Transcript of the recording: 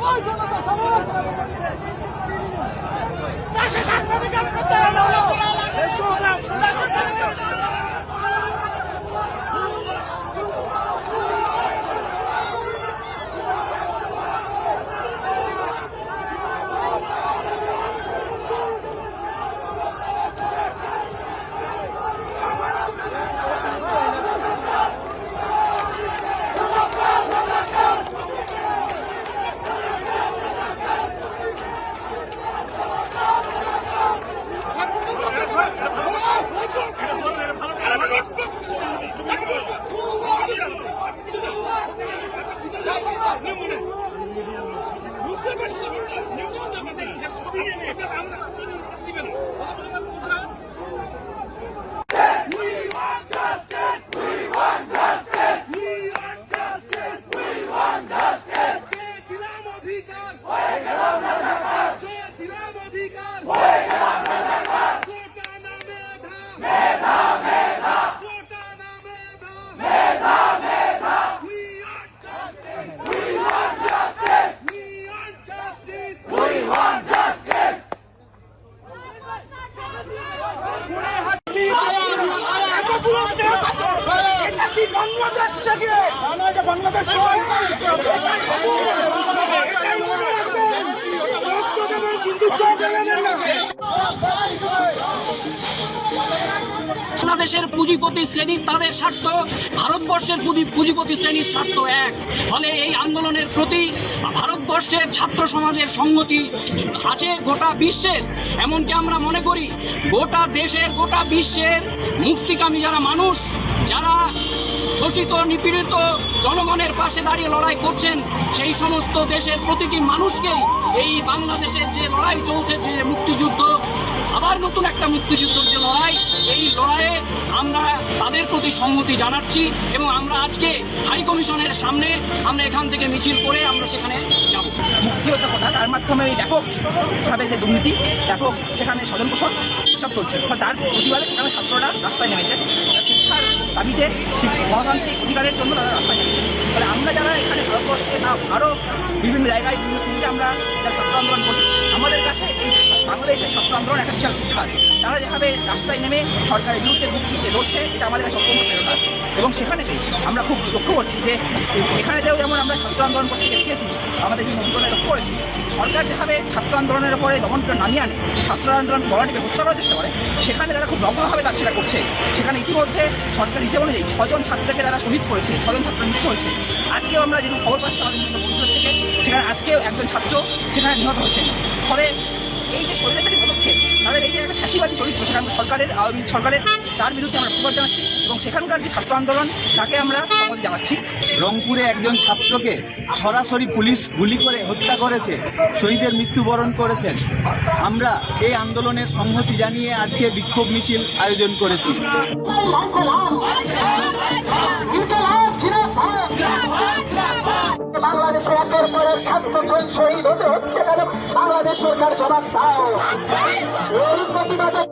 চেয়েছিলাম চেয়েছিলাম অধিকার justice. বাংলাদেশের পুঁজিপতি শ্রেণি তাদের স্বার্থ, ভারতবর্ষের পুঁজি- পুঁজিপতি শ্রেণির স্বার্থ এক। ফলে এই আন্দোলনের প্রতি ভারতবর্ষের ছাত্র সমাজের সংগতি আছে গোটা বিশ্বের। এমনকি আমরা মনে করি, গোটা দেশের, গোটা বিশ্বের মুক্তিকামী যারা মানুষ, যারা শোষিত, নিপীড়িত জনগণের পাশে দাঁড়িয়ে লড়াই করছেন, সেই সমস্ত দেশের প্রতিটি মানুষকেই এই বাংলাদেশের যে লড়াই চলছে, যে মুক্তিযুদ্ধ আবার নতুন একটা মুক্তিযুদ্ধের যে লড়াই, এই লড়াইয়ে আমরা তাদের প্রতি সংহতি জানাচ্ছি এবং আমরা আজকে হাই কমিশনের সামনে আমরা এখান থেকে মিছিল করে আমরা সেখানে যাব। মুক্তি কথা তার মাধ্যমে এই ব্যাপকভাবে যে দুর্নীতি, ব্যাপক সেখানে স্বজন পোষণ সব চলছে তার প্রতিবাদে সেখানে ছাত্ররা রাস্তায় নেমেছে। শিক্ষার দাবিতে গণতান্ত্রিক অধিকারের জন্য তারা রাস্তায় নেমেছে। ফলে আমরা যারা এখানে ভারতবর্ষে আরও বিভিন্ন জায়গায় বিভিন্ন আমরা যারা ছাত্র আন্দোলন করি, আমাদের কাছে এই বাংলাদেশের ছাত্র আন্দোলন একটা বিশাল শিক্ষা। তারা যেভাবে রাস্তায় নেমে সরকারের বিরুদ্ধে বুক চিনতে লড়ছে এটা আমাদের কাছে অত্যন্ত প্রেরণা এবং সেখানেতে আমরা খুব লক্ষ্য করছি যে, এখানে এখানেতেও যেমন আমরা ছাত্র আন্দোলন করতে দেখেছি, আমাদের বিভিন্ন আন্দোলনে লক্ষ্য করেছি, সরকার যেভাবে ছাত্র আন্দোলনের উপরে দমনটা নামিয়ে আনে, ছাত্র আন্দোলন গলাটিকে হত্যা করার চেষ্টা করে, সেখানে তারা খুব নগ্নভাবে কাজ সেটা করছে। সেখানে ইতিমধ্যে সরকার হিসেবে অনুযায়ী ছজন ছাত্রকে তারা শহীদ করেছে, ছজন ছাত্র মৃত্যু হয়েছে। আজকেও আমরা যেরকম খবর পাচ্ছি আমাদের থেকে, সেখানে আজকেও একজন ছাত্র সেখানে নিহত হয়েছে ফলে এই যে স্বৈরাচারী পদক্ষেপ তাদের এই যে একটা ফ্যাসিবাদী চরিত্র সেখানে সরকারের আওয়ামী সরকারের তার বিরুদ্ধে আমরা প্রতিবাদ জানাচ্ছি এবং সেখানকার যে ছাত্র আন্দোলন তাকে আমরা সম্মতি জানাচ্ছি। রংপুরে একজন ছাত্রকে সরাসরি পুলিশ গুলি করে হত্যা করেছে শহীদের মৃত্যুবরণ করেছেন। আমরা এই আন্দোলনের সংহতি জানিয়ে আজকে বিক্ষোভ মিছিল আয়োজন করেছি। বাংলাদেশে একের পর এক ছাত্র শহীদ হতে হচ্ছে কেন? বাংলাদেশ সরকার জবাব দাও। এই প্রতিবাদে